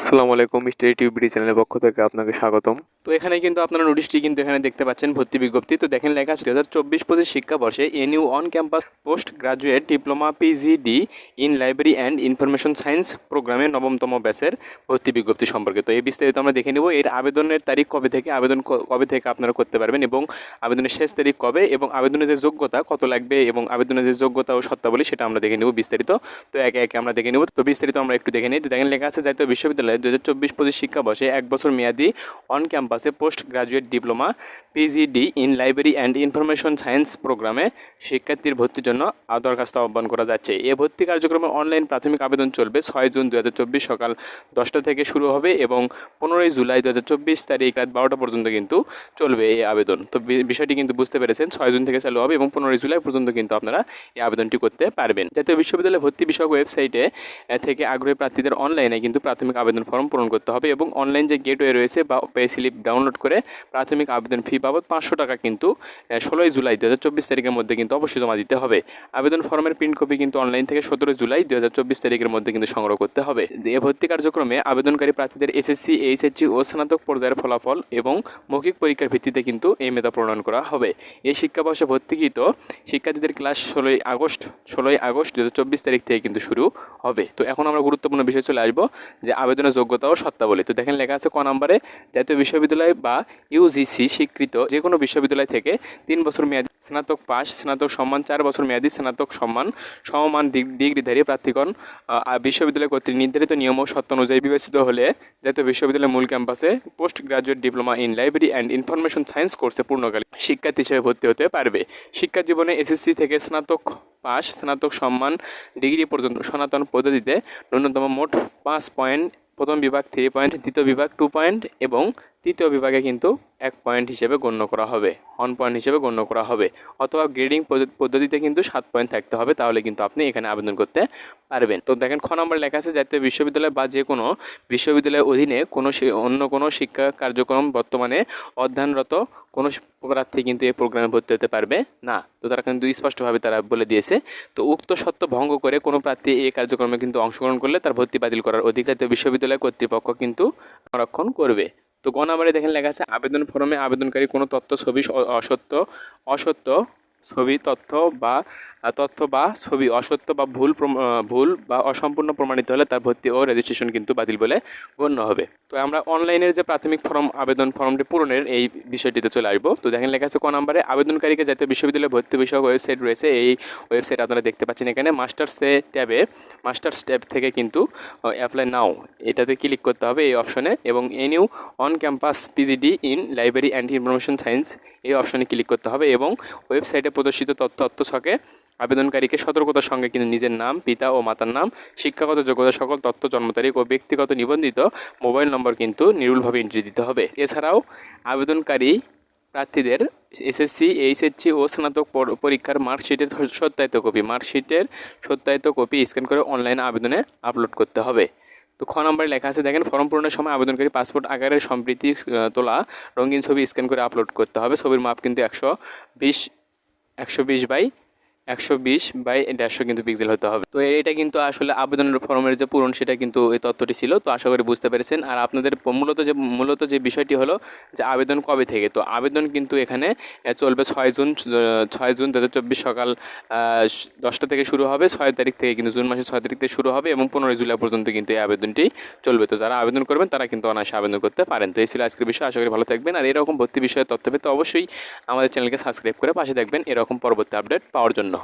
আসসালামু আলাইকুম mister TV চ্যানেলের পক্ষ থেকে আপনাকে স্বাগতম। তো এখানে কিন্তু আপনারা নোটিশটি কিন্তু এখানে দেখতে পাচ্ছেন, ভর্তি বিজ্ঞপ্তি। তো দেখেন, লেখা আছে দু হাজার চব্বিশ পঁচিশ শিক্ষাবর্ষে NU on campus post graduate diploma PGD in library and information science প্রোগ্রামে নবমতম ব্যাচের ভর্তি বিজ্ঞপ্তি সম্পর্কে। তো এই বিস্তারিত আমরা দেখে নেব, এর আবেদনের তারিখ কবে থেকে, আবেদন কবে থেকে আপনারা করতে পারবেন এবং আবেদনের শেষ তারিখ কবে এবং আবেদনের যে যোগ্যতা কত লাগবে এবং আবেদনের যে যোগ্যতা ও সত্তাবলী সেটা আমরা দেখে নেব বিস্তারিত। তো একে একে আমরা দেখে নেব। তো বিস্তারিত আমরা একটু দেখে নিই। তো দেখেন, লেখা আছে, জাতীয় বিশ্ববিদ্যালয়ে দু হাজার চব্বিশ পঁচিশ শিক্ষাবর্ষে এক বছর মেয়াদি অন ক্যাম্পাসে post graduate diploma PGD in library and information science প্রোগ্রামে শিক্ষার্থীর ভর্তির জন্য দরখাস্ত আহ্বান করা যাচ্ছে। এ ভর্তি কার্যক্রমে অনলাইন প্রাথমিক আবেদন চলবে ছয় জুন দু হাজার চব্বিশ সকাল দশটা থেকে শুরু হবে এবং পনেরোই জুলাই দু হাজার চব্বিশ তারিখ রাত বারোটা পর্যন্ত কিন্তু চলবে এই আবেদন। তো বিষয়টি কিন্তু বুঝতে পেরেছেন, ছয় জুন থেকে চালু হবে এবং পনেরোই জুলাই পর্যন্ত কিন্তু আপনারা এই আবেদনটি করতে পারবেন। জাতীয় বিশ্ববিদ্যালয় ভর্তি বিষয়ক ওয়েবসাইটে থেকে আগ্রহী প্রার্থীদের অনলাইনে কিন্তু প্রাথমিক আবেদন ফর্ম পূরণ করতে হবে এবং অনলাইন যে গেটওয়ে রয়েছে বা পে স্লিপ ডাউনলোড করে প্রাথমিক আবেদন ফি বাবদ পাঁচশো টাকা কিন্তু ষোলোই জুলাই দু হাজার চব্বিশ তারিখের মধ্যে কিন্তু অবশ্যই জমা দিতে হবে। আবেদন ফর্মের প্রিন্ট কপি কিন্তু অনলাইন থেকে সতেরো জুলাই দু হাজার চব্বিশ তারিখের মধ্যে কিন্তু সংগ্রহ করতে হবে। এ ভর্তি কার্যক্রমে আবেদনকারী প্রার্থীদের এসএসসি এইচএসসি ও স্নাতক পর্যায়ের ফলাফল এবং মৌখিক পরীক্ষার ভিত্তিতে কিন্তু এই মেধা প্রণয়ন করা হবে। এই শিক্ষাবর্ষে ভর্তিকৃত শিক্ষার্থীদের ক্লাস ষোলোই আগস্ট ষোলোই আগস্ট দু হাজার চব্বিশ তারিখ থেকে কিন্তু শুরু হবে। তো এখন আমরা গুরুত্বপূর্ণ বিষয় চলে আসব যে আবেদনের যোগ্যতা ও সত্তাবলী তো দেখেন লেখা আছে ক নম্বরে, জাতীয় বিশ্ববিদ্যালয় বা ইউজিসি স্বীকৃত যে কোনো বিশ্ববিদ্যালয় থেকে তিন বছর মেয়াদি স্নাতক পাস স্নাতক সম্মান, চার বছর মেয়াদী স্নাতক সম্মান, সমমান ডিগ্রিধারী প্রার্থীগণ বিশ্ববিদ্যালয় কর্তৃক নির্ধারিত নিয়ম ও সত্য অনুযায়ী বিবেচিত হলে জাতীয় বিশ্ববিদ্যালয়ের মূল ক্যাম্পাসে post graduate diploma in library and information science কোর্সে পূর্ণকালী শিক্ষার্থী হিসেবে ভর্তি হতে পারবে। শিক্ষা জীবনে এসএসসি থেকে স্নাতক পাস স্নাতক সম্মান, ডিগ্রি পর্যন্ত সনাতন পদ্ধতিতে ন্যূনতম মোট পাঁচ পয়েন্ট প্রথম বিভাগ থ্রি পয়েন্ট দ্বিতীয় বিভাগ টু পয়েন্ট এবং তৃতীয় বিভাগে কিন্তু এক পয়েন্ট হিসেবে গণ্য করা হবে ওয়ান পয়েন্ট হিসেবে গণ্য করা হবে, অথবা গ্রেডিং পদ্ধতিতে কিন্তু সাত পয়েন্ট থাকতে হবে, তাহলে কিন্তু আপনি এখানে আবেদন করতে পারবেন। তো দেখেন খ নম্বর লেখা আছে, জাতীয় বিশ্ববিদ্যালয় বা যে কোনো বিশ্ববিদ্যালয়ের অধীনে কোনো অন্য কোনো শিক্ষা কার্যক্রম বর্তমানে অধ্যয়নরত কোনো প্রার্থী কিন্তু এই প্রোগ্রামে ভর্তি হতে পারবে না। তো তারা কিন্তু স্পষ্টভাবে তারা বলে দিয়েছে, তো উক্ত সত্য ভঙ্গ করে কোনো প্রার্থী এই কার্যক্রমে কিন্তু অংশগ্রহণ করলে তার ভর্তি বাতিল করার অধিকার জাতীয় বিশ্ববিদ্যালয় কর্তৃপক্ষ কিন্তু সংরক্ষণ করবে। তো গ নাম্বারে দেখেন লেখা আছে, আবেদন ফর্মে আবেদনকারী কোনো তথ্য, ছবি অসত্য অসত্য, ছবি, তথ্য বা তথ্য বা ছবি অসত্য বা ভুল ভুল বা অসম্পূর্ণ প্রমাণিত হলে তার ভর্তি ও রেজিস্ট্রেশন কিন্তু বাতিল বলে গণ্য হবে। তো আমরা অনলাইনের যে প্রাথমিক ফর্ম, আবেদন ফর্মটি পূরণের এই বিষয়টিতে চলে আসব। তো দেখেন লেখা আছে ক নাম্বারে, আবেদনকারীকে জাতীয় বিশ্ববিদ্যালয়ে ভর্তি বিষয়ক ওয়েবসাইট রয়েছে। এই ওয়েবসাইট আপনারা দেখতে পাচ্ছেন এখানে মাস্টার্সে ট্যাবে মাস্টার্স ট্যাব থেকে কিন্তু অ্যাপ্লাই নাও এটাতে ক্লিক করতে হবে এই অপশনে এবং NU on campus PGD in library and information science এই অপশনে ক্লিক করতে হবে এবং ওয়েবসাইটে প্রদর্শিত তথ্য তথ্য ছকে আবেদনকারীকে সতর্কতার সঙ্গে কিন্তু নিজের নাম, পিতা ও মাতার নাম, শিক্ষাগত যোগ্যতা সকল তথ্য, জন্ম তারিখ ও ব্যক্তিগত নিবন্ধিত মোবাইল নম্বর কিন্তু নিরুলভাবে এন্ট্রি দিতে হবে। এছাড়াও আবেদনকারী প্রার্থীদের এসএসসি এইচএসসি ও স্নাতক পরীক্ষার মার্কশিটের সত্যায়িত কপি। মার্কশিটের সত্যায়িত কপি স্ক্যান করে অনলাইনে আবেদনে আপলোড করতে হবে। তো খ নম্বরে লেখা আছে, দেখেন, ফর্ম পূরণের সময় আবেদনকারী পাসপোর্ট আকারের সম্প্রীতি তোলা, রঙিন ছবি স্ক্যান করে আপলোড করতে হবে। ছবির মাপ কিন্তু একশো বিশ একশো বিশ বাই একশো বিশ বাই দেড়শো কিন্তু পিক্সেল হতে হবে। তো এটা কিন্তু আসলে আবেদনের ফর্মের যে পূরণ, সেটা কিন্তু এই তথ্যটি ছিল। তো আশা করি বুঝতে পেরেছেন। আর আপনাদের মূলত যে মূলত যে বিষয়টি হলো যে আবেদন কবে থেকে? তো আবেদন কিন্তু এখানে চলবে ছয় জুন ছয় জুন দু হাজার চব্বিশ সকাল দশটা থেকে শুরু হবে। ছয় তারিখ থেকে কিন্তু জুন মাসের ছয় তারিখ থেকে শুরু হবে এবং পনেরোই জুলাই পর্যন্ত কিন্তু এই আবেদনটি চলবে। তো যারা আবেদন করবেন, তারা কিন্তু অনায়াসে আবেদন করতে পারেন। তো এই ছিল আজকের বিষয়। আশা করি ভালো থাকবেন। আর এরকম ভর্তি বিষয়ে তথ্য পেতে অবশ্যই আমাদের চ্যানেলকে সাবস্ক্রাইব করে পাশে থাকবেন। এরকম পরবর্তী আপডেট পাওয়ার জন্য।